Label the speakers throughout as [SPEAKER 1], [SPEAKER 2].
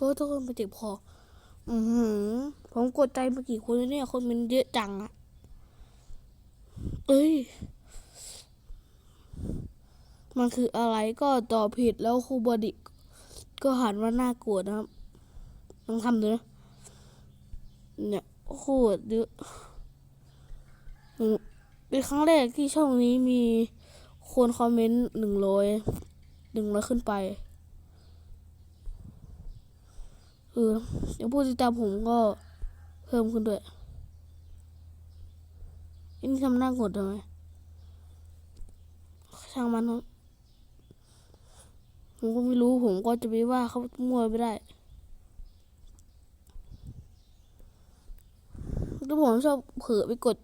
[SPEAKER 1] โทษทุกคนไปเจ็บคออือหือ ผมกดใจมากี่คนเนี่ย คนมันเยอะจังอะเอ้ย มันคืออะไรก็ตอบผิดแล้วครูบดิก็หันว่าน่ากลัวนะครับลองทำดูนะเนี่ยโคตรเยอะเป็นครั้งแรกที่ช่องนี้มีคนคอมเมนต์หนึ่งร้อยหนึ่งร้อยขึ้นไป เอออย่างผู้ติดตามผมก็เพิ่มขึ้นด้วยอันนี่ทำหน้ากดทำไมช่างมันเถอะผมก็ไม่รู้ผมก็จะไปว่าเขามั่วไม่ได้แล้วผมชอบเผลอไปกด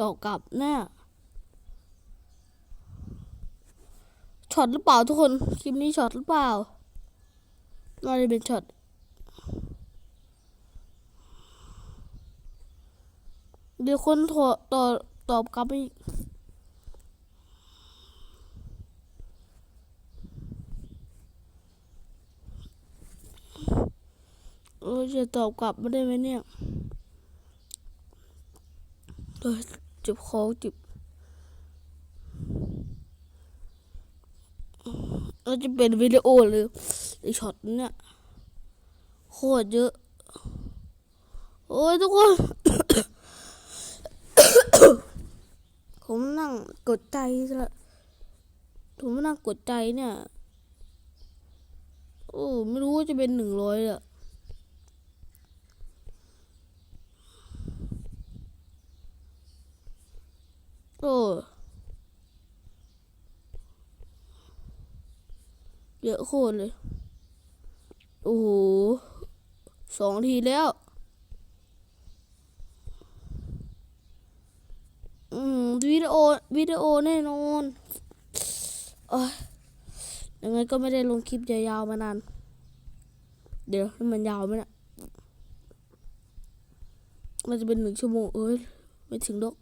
[SPEAKER 1] ต่อกลับหน้าช็อตหรือเปล่าทุกคน คลิปนี้ช็อตหรือเปล่าน่าจะเป็นช็อต เดี๋ยวคนโทรต่อตอบกลับไปอีกเออจะตอบกลับไมาได้ไหมเนี่ยเออจ็บคอจ็บเออจะเป็นวิดีโอเลยไอช็อตเนี่ยโคตรเยอะ โอ้ยทุกคน ผมนั่ง กดใจละผมนั่งกดใจเนี่ย โอ้ ไม่รู้ว่าจะเป็นหนึ่งร้อยอะโอ้เยอะโคตรเลย โอ้โหสองทีแล้ว อืม วิดีโอวิดีโอแน่นอนอยังไงก็ไม่ได้ลงคลิปยาวๆมานาน เดี๋ยวให้มันยาวไหมนี่ยมันจะเป็นหนึ่งชั่วโมงเอ้ยไม่ถึงดอก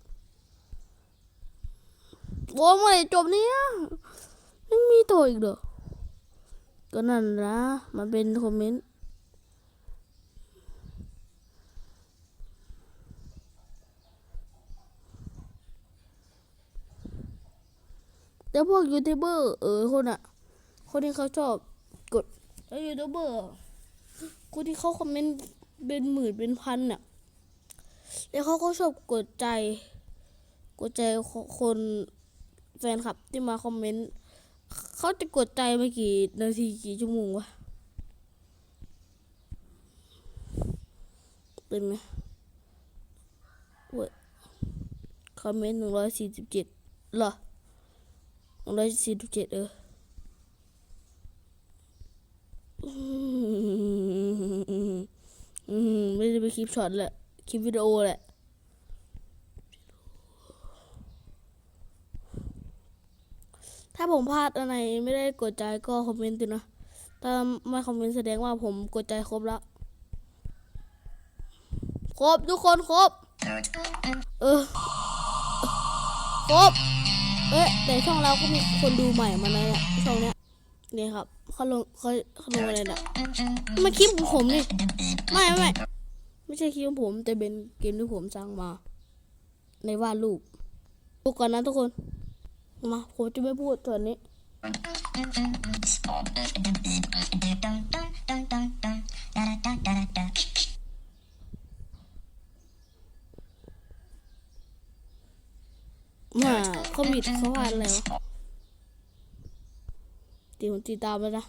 [SPEAKER 1] โอ้เมื่อไหร่จบเนี่ยยังมีต่ออีกเหรอก็นั่นนะมันเป็นคอมเมนต์ แล้วพวกยูทูบเบอร์เออคนอะคนที่เขาชอบกดแล้วยูทูบเบอร์คนที่เขาคอมเมนต์เป็นหมื่นเป็นพันอะแล้วเขาก็ชอบกดใจ กดใจคนแฟนคลับที่มาคอมเมนต์เขาจะกดใจมากี่นาทีกี่ชั่วโมงวะเป็นไหมเว้ยคอมเมนต์หนึ่งร้อยสี่สิบเจ็ดเหรอ หนึ่งร้อยสี่สิบเจ็ดเออไม่ได้ไปคลิปช็อตแหละ คลิปวิดีโอแหละ ถ้าผมพลาดอะไรไม่ได้กดใจก็คอมเมนต์ด้วยนะถ้าไม่คอมเมนต์แสดงว่าผมกดใจครบแล้ว ครบทุกคนครบ เออ ครบ เอ๊ะแต่ช่องเราก็มีคนดูใหม่มาแล้วเนี่ยช่องเนี้ยนี่ครับเขาลงเขาเขาลงอะไรเนี่ยมาคลิปของผมนี่ไม่ไม่ไม่ใช่คลิปของผม แต่เป็นเกมที่ผมสร้างมา ในวาดรูปดูก่อนนะทุกคนมาผมจะไม่พูดส่วนี้ นี้มาเขาบิดเขาวาดอะไรวะตีผมตีตามไปนะ